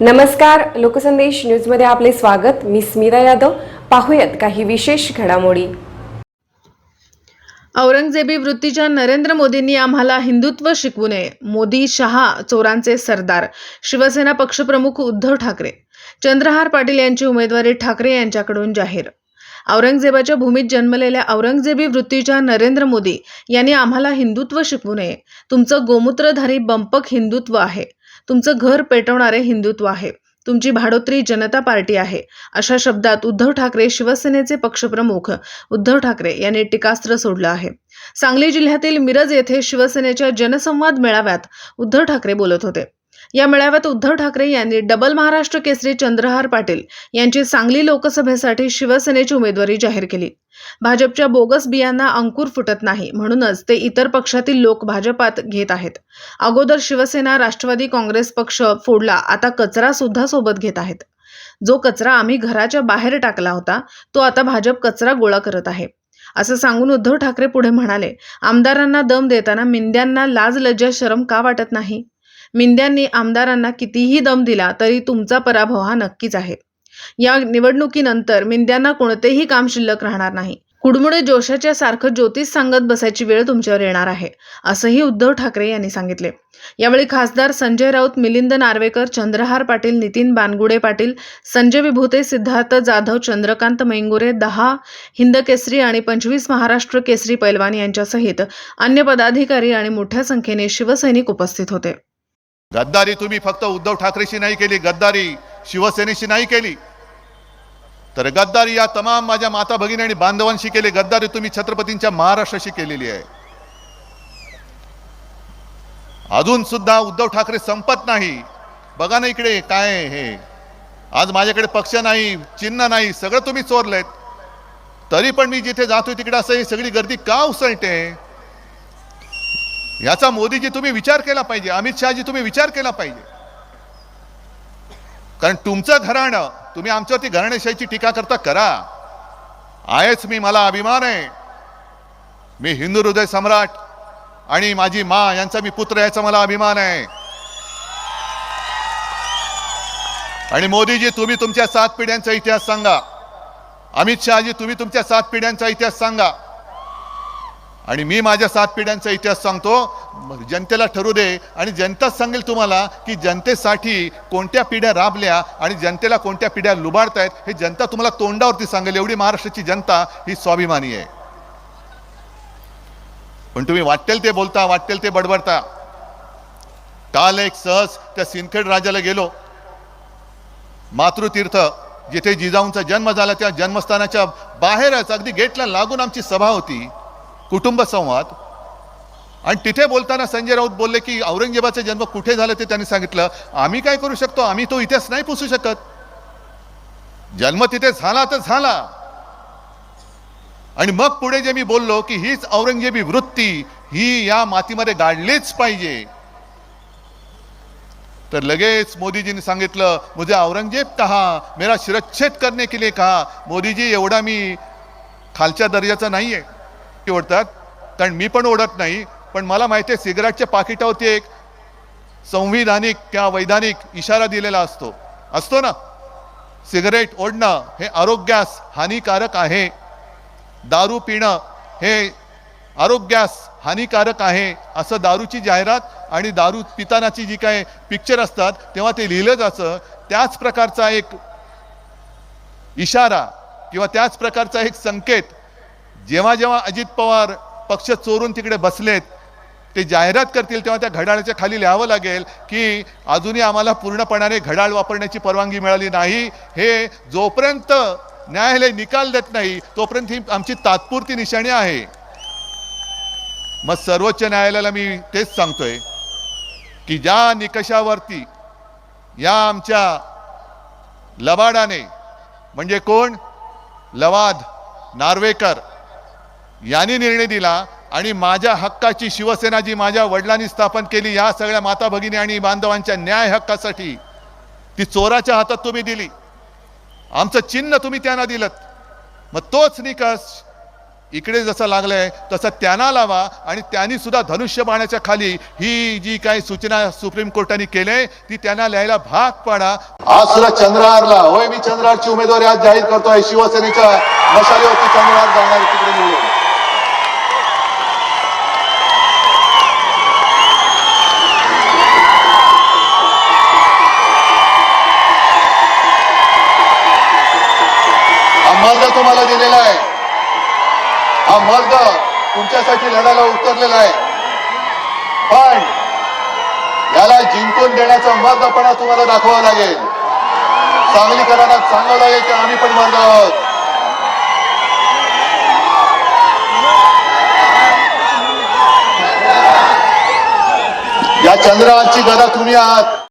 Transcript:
नमस्कार लोकसंदेश न्यूजमध्ये आपले स्वागत. मी स्मिता यादव. पाहूयात काही विशेष घडामोडी. औरंगजेबी वृत्तीच्या नरेंद्र मोदींनी आम्हाला हिंदुत्व शिकवू नये. मोदी शहा चोरांचे सरदार शिवसेना पक्षप्रमुख उद्धव ठाकरे चंद्रहार पाटील यांची उमेदवारी ठाकरे यांच्याकडून जाहीर. औरंगजेबाच्या भूमीत जन्मलेल्या औरंगजेबी वृत्तीच्या नरेंद्र मोदी यांनी आम्हाला हिंदुत्व शिकवू नये. तुमचं गोमूत्रधारी बंपक हिंदुत्व आहे. तुमचं घर पेटवणारे हिंदुत्व आहे. तुमची भाडोत्री जनता पार्टी आहे. अशा शब्दात उद्धव ठाकरे शिवसेनेचे पक्षप्रमुख उद्धव ठाकरे यांनी टीकास्त्र सोडलं आहे. सांगली जिल्ह्यातील मिरज येथे शिवसेनेच्या जनसंवाद मेळाव्यात उद्धव ठाकरे बोलत होते. या मेळाव्यात उद्धव ठाकरे यांनी डबल महाराष्ट्र केसरी चंद्रहार पाटील यांची सांगली लोकसभेसाठी शिवसेनेची उमेदवारी जाहीर केली. भाजपच्या बोगस बियांना अंकुर फुटत नाही म्हणूनच ते इतर पक्षातील लोक भाजपात घेत आहेत. अगोदर शिवसेना राष्ट्रवादी काँग्रेस पक्ष फोडला आता कचरा सुद्धा सोबत घेत आहेत. जो कचरा आम्ही घराच्या बाहेर टाकला होता तो आता भाजप कचरा गोळा करत आहे. असं सांगून उद्धव ठाकरे पुढे म्हणाले आमदारांना दम देताना मिंद्यांना लाज लज्जा शरम का वाटत नाही? मिंद्यांनी आमदारांना कितीही दम दिला तरी तुमचा पराभव हा नक्कीच आहे. या निवडणुकीनंतर मिंद्यांना कोणतेही काम शिल्लक राहणार नाही. कुडमुडे जोशाच्या सारखं ज्योतिष सांगत बसायची वेळ तुमच्यावर येणार आहे असंही उद्धव ठाकरे यांनी सांगितले. यावेळी खासदार संजय राऊत मिलिंद नार्वेकर चंद्रहार पाटील नितीन बानगुडे पाटील संजय विभूते सिद्धार्थ जाधव चंद्रकांत मैंगुरे दहा हिंद केसरी आणि पंचवीस महाराष्ट्र केसरी पैलवान यांच्यासहित अन्य पदाधिकारी आणि मोठ्या संख्येने शिवसैनिक उपस्थित होते. गद्दारी तुम्ही फक्त उद्धव ठाकरेशी नाही केली गद्दारी शिवसेनेशी नाही केली. तर गद्दारी या तमाम माझ्या माता भगिनी आणि बांधवांशी केली गद्दारी तुम्ही छत्रपतींच्या महाराष्ट्राशी केलेली आहे. अजून सुद्धा उद्धव ठाकरे संपत नाही. बघा ना इकडे काय हे. आज माझ्याकडे पक्ष नाही चिन्ह नाही सगळं तुम्ही चोरलेत. तरी पण मी जिथे जातोय तिकडे असं ही सगळी गर्दी का उसळते? याचा मोदीजी तुम्ही विचार केला पाहिजे अमित शहाजी तुम्ही विचार केला पाहिजे. कारण तुमचं घराणं तुम्ही आमच्यावरती घराणेशाहीची टीका करता करा. आहेच मी मला अभिमान आहे. मी हिंदू हृदय सम्राट आणि माझी मा यांचा मी पुत्र याचा मला अभिमान आहे. आणि मोदीजी तुम्ही तुमच्या सात पिढ्यांचा इतिहास सांगा. अमित शहाजी तुम्ही तुमच्या सात पिढ्यांचा इतिहास सांगा. आणि मी माझ्या सात पिढ्यांचा इतिहास सांगतो जनतेला ठरू दे आणि जनताच सांगेल तुम्हाला की जनतेसाठी कोणत्या पिढ्या राबल्या आणि जनतेला कोणत्या पिढ्या लुबाडतायत हे जनता तुम्हाला तोंडावरती सांगेल. एवढी महाराष्ट्राची जनता ही स्वाभिमानी आहे. पण तुम्ही वाटेल ते बोलता वाटेल ते बडबडता. काल एक सहज त्या सिंदखेड राजाला गेलो. मातृतीर्थ जिथे जिजाऊंचा जन्म झाला त्या जन्मस्थानाच्या बाहेरच अगदी गेटला लागून आमची सभा होती. कुटुंब संवाद. आणि तिथे बोलताना संजय राऊत बोलले की औरंगजेबाचा जन्म कुठे झाला ते त्यांनी सांगितलं. आम्ही काय करू शकतो? आम्ही तो इतिहास नाही पुसू शकत. जन्म तिथे झाला तर झाला. आणि मग पुढे जे मी बोललो की हीच औरंगजेबी वृत्ती ही या मातीमध्ये गाडलीच पाहिजे. तर लगेच मोदीजींनी सांगितलं मुझे औरंगजेब कहा? मेरा शिरच्छेद करने के लिए कहा. मोदीजी एवढा मी खालच्या दर्जाचा नाही आहे ओढतात. कारण मी पण ओढत नाही पण मला माहिती आहे सिगारेटच्या पाकिटावरती एक संविधानिक किंवा वैधानिक इशारा दिलेला असतो. असतो ना? सिगरेट ओढणं हे आरोग्यास हानिकारक आहे. दारू पिणं हे आरोग्यास हानिकारक आहे असं दारूची जाहिरात आणि दारू पितानाची जी काय पिक्चर असतात तेव्हा ते लिहिलं जातं. त्याच प्रकारचा एक इशारा किंवा त्याच प्रकारचा एक संकेत जेव्हा जेव्हा अजित पवार पक्ष चोरून तिकडे बसलेत ते जाहिरात करतील तेव्हा त्या घड्याळाच्या खाली लिहावं लागेल की अजूनही आम्हाला पूर्णपणाने घड्याळ वापरण्याची परवानगी मिळाली नाही. हे जोपर्यंत न्यायालय निकाल देत नाही तोपर्यंत ही आमची तात्पुरती निशाणी आहे. मग सर्वोच्च न्यायालयाला मी तेच सांगतोय की ज्या निकषावरती या आमच्या लबाडाने म्हणजे कोण? लवाद नार्वेकर यांनी निर्णय दिला आणि माझ्या हक्काची शिवसेना जी माझ्या वडिलांनी स्थापन केली या सगळ्या माता भगिनी आणि बांधवांच्या न्याय हक्कासाठी. ती चोराच्या हातात तुम्ही दिली. आमचं चिन्ह तुम्ही त्यांना दिलं मग तोच निकष इकडे जसं लागलंय तसं त्यांना लावा आणि त्यांनी सुद्धा धनुष्य बाणाच्या खाली ही जी काही सूचना सुप्रीम कोर्टाने केले ती त्यांना लिहायला भाग पाडा. आज सुद्धा चंद्रहारला होय मी चंद्रहारची उमेदवारी आज जाहीर करतोय शिवसेनेच्या मशालीवरती चंद्रहार जाणार तिकडे मर्द तुम्हाला दिलेला आहे. हा मर्द तुमच्यासाठी लढायला उतरलेला आहे. पण याला जिंकून देण्याचा मर्दपणा तुम्हाला दाखवावा लागेल. सांगलीकरांना सांगावं लागेल की आम्ही पण मर्द आहोत. या चंद्रावरची गदा तुम्ही आहात.